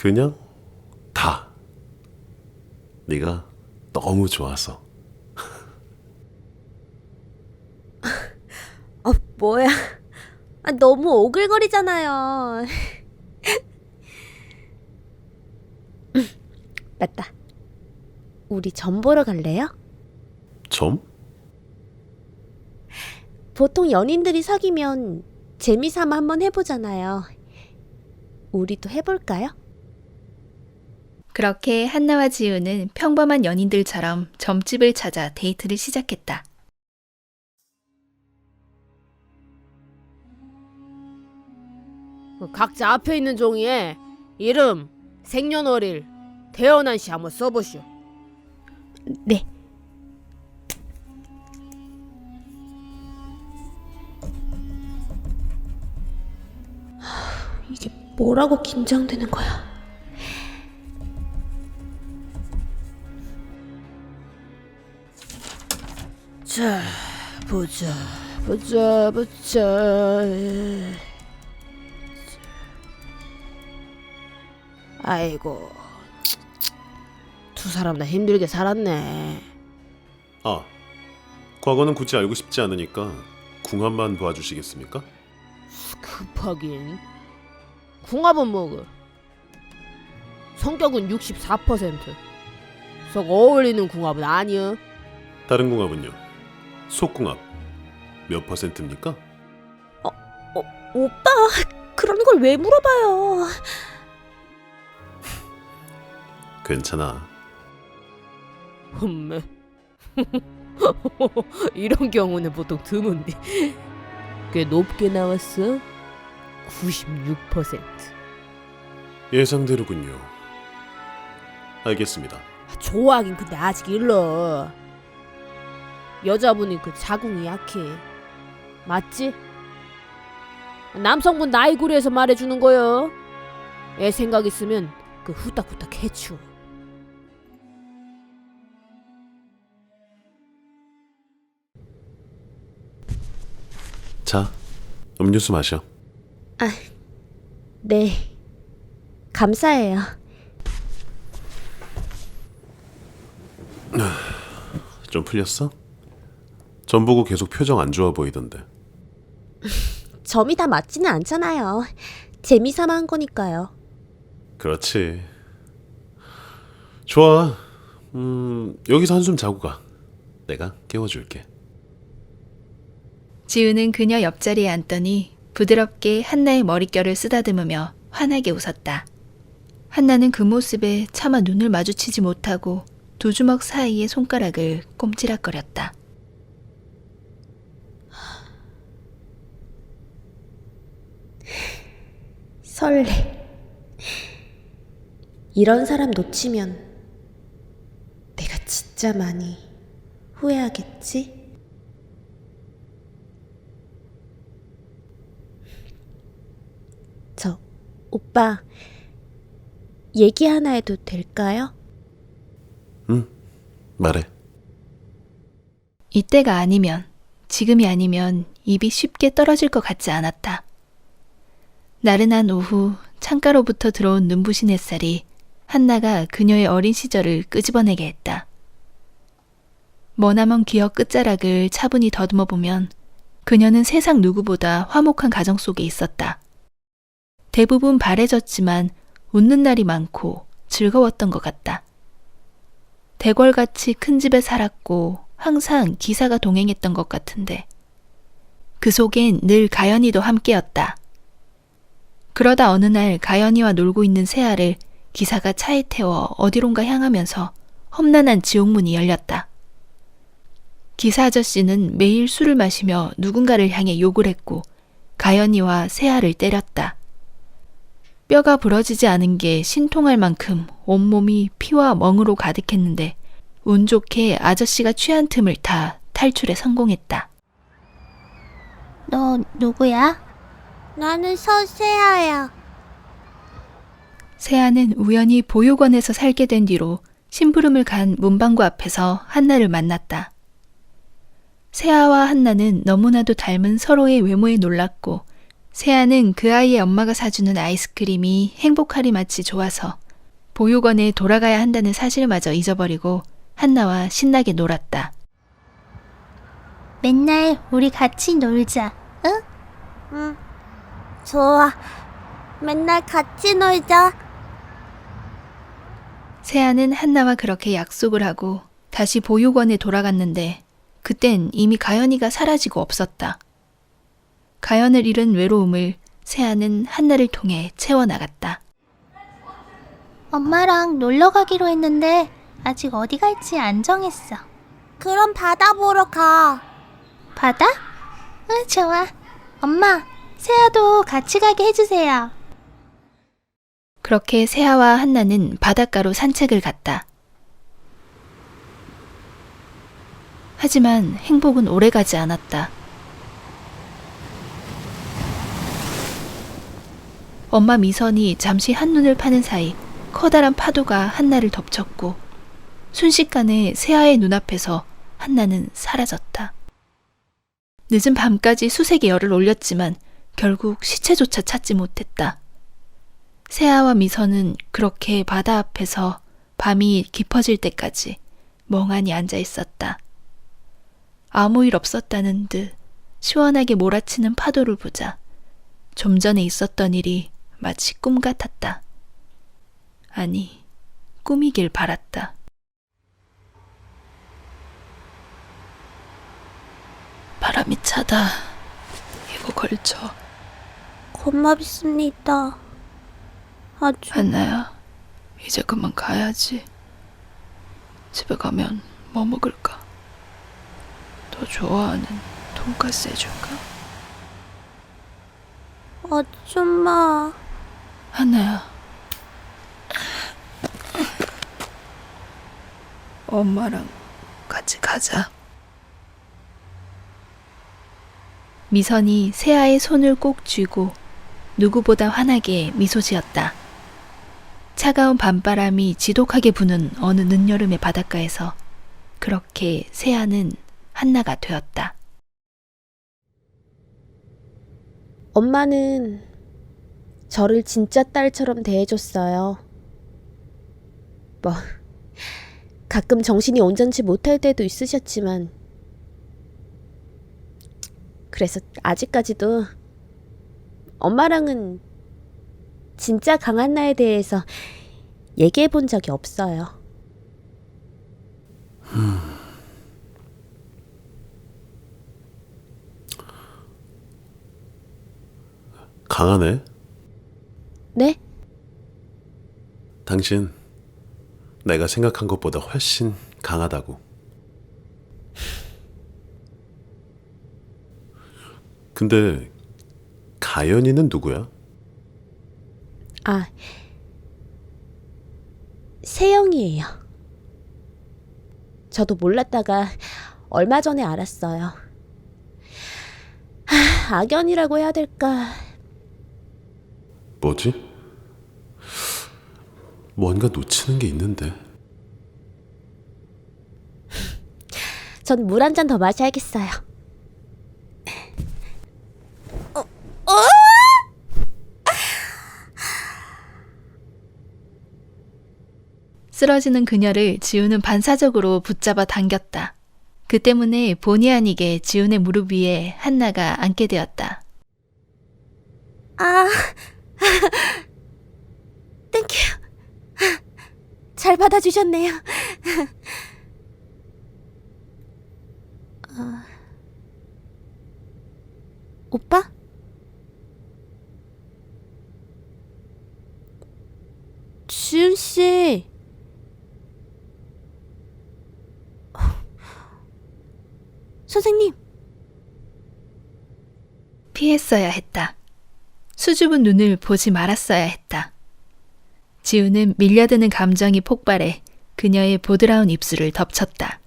음, 그냥 다. 네가 너무 좋아서. 어, 뭐야. 아, 너무 오글거리잖아요. 음, 맞다. 우리 점 보러 갈래요? 점? 보통 연인들이 사귀면 재미삼아 한번 해보잖아요. 우리도 해볼까요? 그렇게 한나와 지우는 평범한 연인들처럼 점집을 찾아 데이트를 시작했다. 그 각자 앞에 있는 종이에 이름, 생년월일, 태어난 시 한번 써보시오. 네. 이게 뭐라고 긴장되는 거야? 자, 보자, 보자, 보자. 아이고, 두 사람 다 힘들게 살았네. 아, 과거는 굳이 알고 싶지 않으니까 궁합만 도와주시겠습니까? 급하긴. 궁합은 뭐고? 성격은 64%. 썩 어울리는 궁합은 아니여. 다른 궁합은요? 속궁합 몇 퍼센트입니까? 오빠, 그런 걸 왜 물어봐요? 괜찮아. 흠매. 이런 경우는 보통 드문데. 꽤 높게 나왔어. 96%. 예상대로군요. 알겠습니다. 좋아하긴 근데 아직 일러. 여자분이 그 자궁이 약해. 맞지? 남성분 나이 고려해서 말해주는 거요. 애 생각 있으면 그 후딱후딱 해치워. 자, 음료수 마셔. 네. 감사해요. 좀 풀렸어? 전 보고 계속 표정 안 좋아 보이던데. 점이 다 맞지는 않잖아요. 재미삼아 한 거니까요. 그렇지. 좋아. 음, 여기서 한숨 자고 가. 내가 깨워줄게. 지우는 그녀 옆자리에 앉더니 부드럽게 한나의 머릿결을 쓰다듬으며 환하게 웃었다. 한나는 그 모습에 차마 눈을 마주치지 못하고 두 주먹 사이의 손가락을 꼼지락거렸다. 설레. 이런 사람 놓치면 내가 진짜 많이 후회하겠지? 저, 오빠, 얘기 하나 해도 될까요? 말해. 이때가 아니면, 지금이 아니면 입이 쉽게 떨어질 것 같지 않았다. 나른한 오후 창가로부터 들어온 눈부신 햇살이 한나가 그녀의 어린 시절을 끄집어내게 했다. 머나먼 기억 끝자락을 차분히 더듬어 보면 그녀는 세상 누구보다 화목한 가정 속에 있었다. 대부분 바래졌지만 웃는 날이 많고 즐거웠던 것 같다. 대궐같이 큰 집에 살았고 항상 기사가 동행했던 것 같은데 그 속엔 늘 가연이도 함께였다. 그러다 어느 날 가연이와 놀고 있는 새알을 기사가 차에 태워 어디론가 향하면서 험난한 지옥문이 열렸다. 기사 아저씨는 매일 술을 마시며 누군가를 향해 욕을 했고 가연이와 새알을 때렸다. 뼈가 부러지지 않은 게 신통할 만큼 온몸이 피와 멍으로 가득했는데 운 좋게 아저씨가 취한 틈을 타 탈출에 성공했다. 너 누구야? 나는 서세아야. 세아는 우연히 보육원에서 살게 된 뒤로 심부름을 간 문방구 앞에서 한나를 만났다. 세아와 한나는 너무나도 닮은 서로의 외모에 놀랐고 세아는 그 아이의 엄마가 사주는 아이스크림이 행복하리 마치 좋아서 보육원에 돌아가야 한다는 사실마저 잊어버리고 한나와 신나게 놀았다. 맨날 우리 같이 놀자. 응? 응. 좋아. 맨날 같이 놀자. 세아는 한나와 그렇게 약속을 하고 다시 보육원에 돌아갔는데 그땐 이미 가연이가 사라지고 없었다. 가연을 잃은 외로움을 세아는 한나를 통해 채워나갔다. 엄마랑 놀러 가기로 했는데 아직 어디 갈지 안 정했어. 그럼 바다 보러 가. 바다? 응, 좋아. 엄마, 세아도 같이 가게 해주세요. 그렇게 세아와 한나는 바닷가로 산책을 갔다. 하지만 행복은 오래가지 않았다. 엄마 미선이 잠시 한눈을 파는 사이 커다란 파도가 한나를 덮쳤고 순식간에 세아의 눈앞에서 한나는 사라졌다. 늦은 밤까지 수색에 열을 올렸지만 결국 시체조차 찾지 못했다. 세아와 미선은 그렇게 바다 앞에서 밤이 깊어질 때까지 멍하니 앉아 있었다. 아무 일 없었다는 듯 시원하게 몰아치는 파도를 보자 좀 전에 있었던 일이 마치 꿈 같았다. 아니, 꿈이길 바랐다. 바람이 차다. 걸쳐. 고맙습니다. 아주 한나야, 이제 그만 가야지. 집에 가면 뭐 먹을까? 더 좋아하는 돈가스 해줄까? 아줌마. 한나야. 엄마랑 같이 가자. 미선이 세아의 손을 꼭 쥐고 누구보다 환하게 미소 지었다. 차가운 밤바람이 지독하게 부는 어느 늦여름의 바닷가에서 그렇게 세아는 한나가 되었다. 엄마는 저를 진짜 딸처럼 대해줬어요. 뭐, 가끔 정신이 온전치 못할 때도 있으셨지만, 그래서 아직까지도 엄마랑은 진짜 강한 나에 대해서 얘기해 본 적이 없어요. 강하네. 네? 당신 내가 생각한 것보다 훨씬 강하다고. 근데 가연이는 누구야? 아, 세영이에요. 저도 몰랐다가 얼마 전에 알았어요. 하, 악연이라고 해야 될까? 뭐지? 뭔가 놓치는 게 있는데. 전 물 한 잔 더 마셔야겠어요. 쓰러지는 그녀를 지우는 반사적으로 붙잡아 당겼다. 그 때문에 본의 아니게 지훈의 무릎 위에 한나가 앉게 되었다. 아, 땡큐. 잘 받아주셨네요. 어, 오빠? 지은 씨. 선생님, 피했어야 했다. 수줍은 눈을 보지 말았어야 했다. 지우는 밀려드는 감정이 폭발해 그녀의 보드라운 입술을 덮쳤다.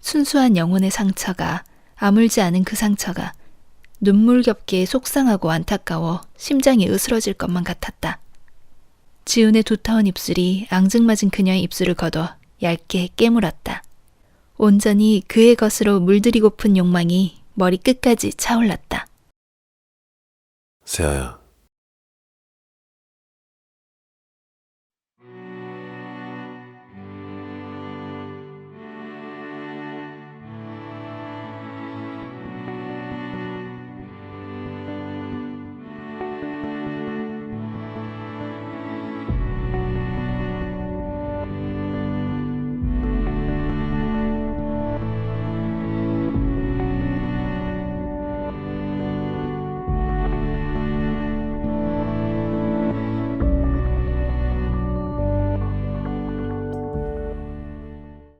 순수한 영혼의 상처가 아물지 않은 그 상처가 눈물겹게 속상하고 안타까워 심장이 으스러질 것만 같았다. 지훈의 두터운 입술이 앙증맞은 그녀의 입술을 걷어 얇게 깨물었다. 온전히 그의 것으로 물들이고픈 욕망이 머리 끝까지 차올랐다. 세아야.